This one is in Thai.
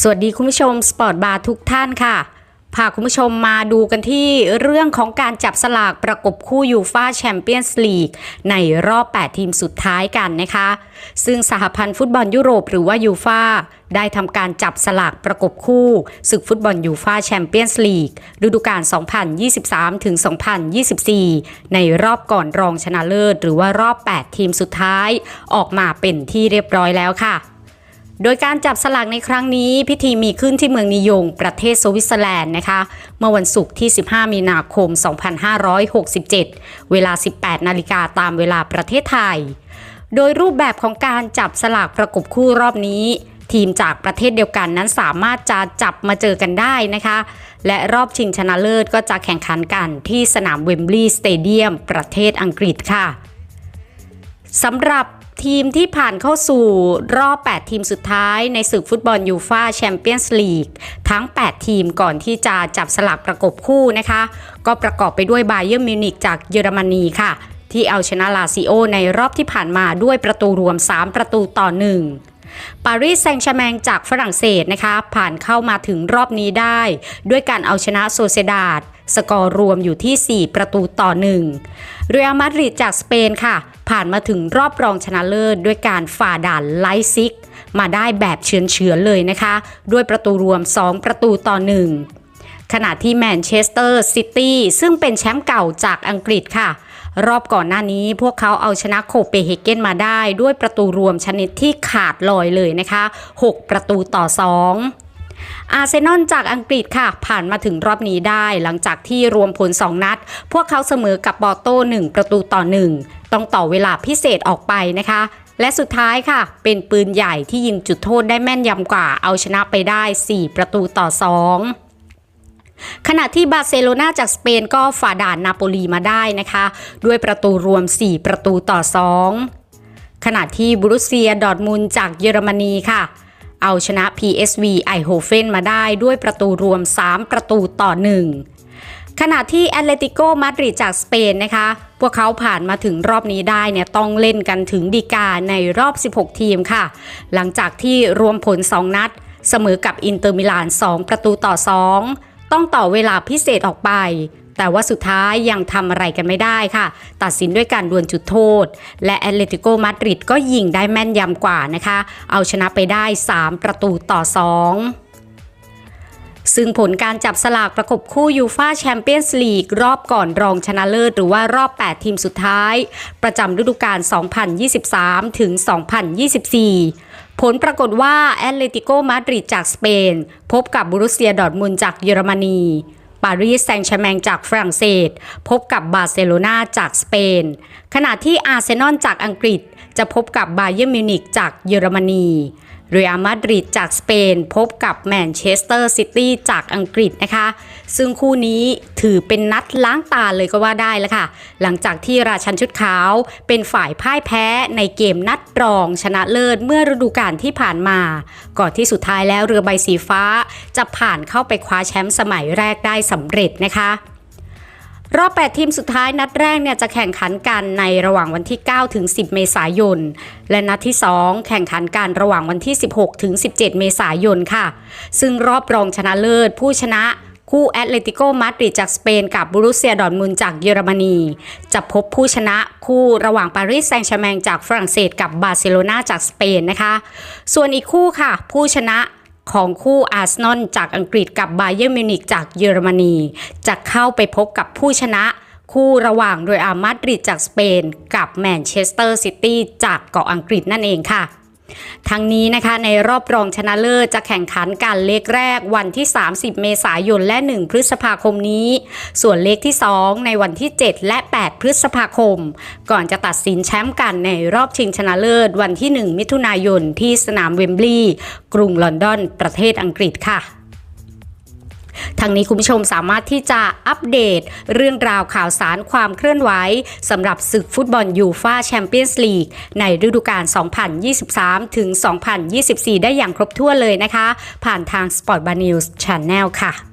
สวัสดีคุณผู้ชมสปอร์ตบาร์ทุกท่านค่ะ พาคุณผู้ชมมาดูกันที่เรื่องของการจับสลากประกบคู่ยูฟาแชมเปี้ยนส์ลีกในรอบ 8 ทีมสุดท้ายกันนะคะ ซึ่งสหพันธ์ฟุตบอลยุโรปหรือว่ายูฟาได้ทำการจับสลากประกบคู่ศึกฟุตบอลยูฟาแชมเปี้ยนส์ลีกฤดูกาล 2023 ถึง 2024 ในรอบก่อนรองชนะเลิศ หรือว่ารอบ 8 ทีมสุดท้าย ออกมาเป็นที่เรียบร้อยแล้วค่ะ โดยการจับสลากในครั้งนี้พิธีมีขึ้นที่เมืองนิยง ประเทศสวิตเซอร์แลนด์นะคะ เมื่อวันศุกร์ที่ 15 มีนาคม 2567 เวลา 18 นาฬิกาตามเวลาประเทศไทย โดยรูปแบบของการจับสลากประกบคู่รอบนี้ ทีมจากประเทศเดียวกันนั้นสามารถจะจับมาเจอกันได้นะคะ และรอบชิงชนะเลิศก็จะแข่งขันกันที่สนามเวมบลีย์สเตเดียมประเทศอังกฤษค่ะ สำหรับทีมที่ผ่านเข้าสู่รอบ 8 ทีมสุดท้ายในศึกฟุตบอลยูฟาแชมเปี้ยนส์ลีกทั้ง 8 ทีมก่อนที่จะจับสลักประกบคู่นะคะ ก็ประกอบไปด้วยบาเยิร์มิวนิกจากเยอรมนีค่ะ ที่เอาชนะลาซิโอในรอบที่ผ่านมาด้วยประตูรวม 3 ประตูต่อ 1ปารีสแซงต์แชร์แมงจากฝรั่งเศสนะคะ ผ่านเข้ามาถึงรอบนี้ได้ ด้วยการเอาชนะโซเซดาดสกอร์รวมอยู่ที่ 4 ประตูต่อ 1 เรอัลมาดริดจากสเปนค่ะ ผ่านมาถึงรอบรองชนะเลิศด้วยการฝ่าด่านไลซิก มาได้แบบเฉือนเฉือนเลยนะคะ ด้วยประตูรวม 2 ประตูต่อ 1 ขณะที่แมนเชสเตอร์ซิตี้ซึ่งเป็นแชมป์เก่าจากอังกฤษค่ะ รอบก่อนหน้านี้พวกเขาเอาชนะโคเปนเฮเกนมาได้ด้วยประตูรวมชนิดที่ขาดลอยเลยนะคะ 6 ประตูต่อ 2อาร์เซนอลจากอังกฤษค่ะ ผ่านมาถึงรอบนี้ได้หลังจากที่รวมผล 2 นัด พวกเขาเสมอกับบอโต้1ประตูต่อ 1 ต้องต่อเวลาพิเศษออกไปนะคะ และสุดท้ายค่ะ เป็นปืนใหญ่ที่ยิงจุดโทษได้แม่นยำกว่า เอาชนะไปได้ 4 ประตูต่อ 2ขณะที่บาร์เซโลนาจากสเปนก็ฝ่าด่านนาโปลีมาได้นะคะ ด้วยประตูรวม 4 ประตูต่อ 2 ขณะที่บรุเซียดอร์ทมุนจากเยอรมนีค่ะ เอาชนะ PSV ไอโฮเฟนมาได้ด้วยประตูรวม 3 ประตูต่อ 1 ขณะที่แอตเลติโกมาดริดจากสเปนนะคะ พวกเขาผ่านมาถึงรอบนี้ได้เนี่ยต้องเล่นกันถึงดีกาในรอบ 16 ทีมค่ะ หลังจากที่รวมผล 2 นัด เสมอกับอินเตอร์มิลาน 2 ประตูต่อ 2 ต้องต่อเวลาพิเศษออกไป แต่ว่าสุดท้ายยังทำอะไรกันไม่ได้ค่ะ ตัดสินด้วยการดวลจุดโทษ และแอตเลติโกมาดริดก็ยิงได้แม่นยำกว่านะคะ เอาชนะไปได้ 3 ประตูต่อ 2 ซึ่งผลการจับสลากประกบคู่ยูฟาแชมเปี้ยนส์ลีกรอบก่อนรองชนะเลิศหรือว่ารอบ 8 ทีมสุดท้าย ประจำฤดูกาล 2023 ถึง 2024 ผลปรากฏว่าแอตเลติโกมาดริดจากสเปน พบกับบรุสเซียดอร์มุนจากเยอรมนี ปารีสแซงต์แชร์แมงจากฝรั่งเศส พบกับบาร์เซโลนาจากสเปน ขณะที่อาร์เซนอลจากอังกฤษจะพบกับบาเยิร์มิวนิกจากเยอรมนี เรอัลมาดริดจากสเปนพบกับแมนเชสเตอร์ซิตี้จากอังกฤษนะคะ ซึ่งคู่นี้ถือเป็นนัดล้างตาเลยก็ว่าได้แล้วค่ะ หลังจากที่ราชันชุดขาวเป็นฝ่ายพ่ายแพ้ในเกมนัดรองชนะเลิศเมื่อฤดูกาลที่ผ่านมา ก่อนที่สุดท้ายแล้วเรือใบสีฟ้าจะผ่านเข้าไปคว้าแชมป์สมัยแรกได้สำเร็จนะคะ รอบ 8 ทีมสุดท้ายนัดแรกเนี่ยจะแข่งขันกันในระหว่างวันที่ 9 ถึง 10 เมษายน และนัดที่ 2 แข่งขันกันระหว่างวันที่ 16 ถึง 17 เมษายนค่ะ ซึ่งรอบรองชนะเลิศผู้ชนะคู่แอตเลติโกมาดริดจากสเปนกับบรูเซียดอร์มุนจากเยอรมนี จะพบผู้ชนะคู่ระหว่างปารีสแซงต์แชร์แมงจากฝรั่งเศสกับบาร์เซโลนาจากสเปนนะคะ ส่วนอีกคู่ค่ะ ผู้ชนะ ของคู่อาร์เซนอลจากอังกฤษกับบาเยอร์มิวนิกจากเยอรมนี จะเข้าไปพบกับผู้ชนะคู่ระหว่างโดยอามาดริดจากสเปน กับแมนเชสเตอร์ซิตี้จากเกาะอังกฤษนั่นเองค่ะ ทั้งนี้นะคะในรอบรองชนะเลิศจะแข่งขันกันเลขแรกวันที่ 30 เมษายนและ 1 พฤษภาคมนี้ ส่วนเลขที่ 2 ในวันที่ 7 และ 8 พฤษภาคม ก่อนจะตัดสินแชมป์กันในรอบชิงชนะเลิศวันที่ 1 มิถุนายนที่สนามเวมบลีย์กรุงลอนดอน ประเทศอังกฤษค่ะ ทางนี้คุณผู้ชมสามารถที่จะอัปเดตเรื่องราวข่าวสารความเคลื่อนไหวสำหรับศึกฟุตบอลยูฟาแชมเปี้ยนส์ลีกในฤดูกาล 2023 ถึง 2024 ได้อย่างครบถ้วนเลยนะคะ ผ่านทาง Sport Bar News Channel ค่ะ